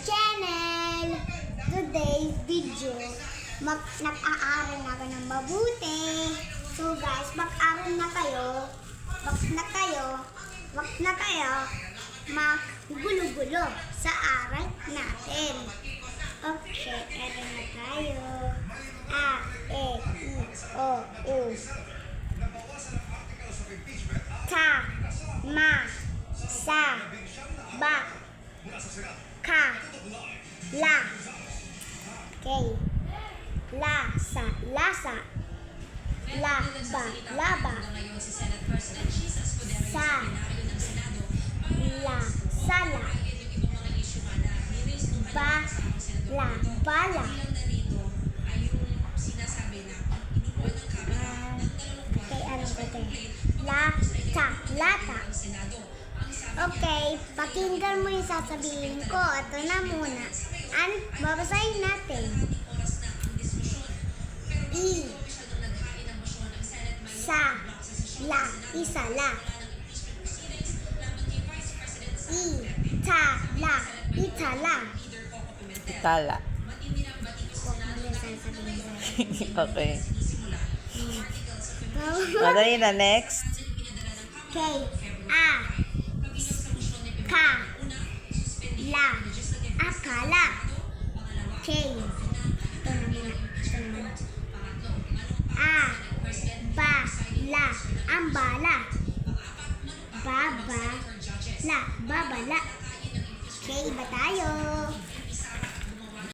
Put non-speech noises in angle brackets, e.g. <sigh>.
channel! Today's video, mag nag-aaral na ako ng mabuti. So guys, mag-aral na kayo. Wag na kayo, wag na kayo maggulo-gulo sa aral natin. Okay, aral na tayo. A, E, I, O, U. Ta, ma, sa, ba, ka, la, kay, la, sa, lasa, la, ba, laba, sa, la, sala, ba, la, bala, okay, ano ba ito? La, ta, lata. Okay, pakinggan mo yung sasabihin ko. Ito na muna. An, babasahin natin. I, sa, la, isa, la. I, ta, la, itala. Tala. Huwag <laughs> mo yung sasabihin sa'yo. okay. Madali na, next. Okay. A. K. Ito na muna. Ito na muna. A. Ba. La. Ambala. Baba. La. Babala. Okay, iba tayo.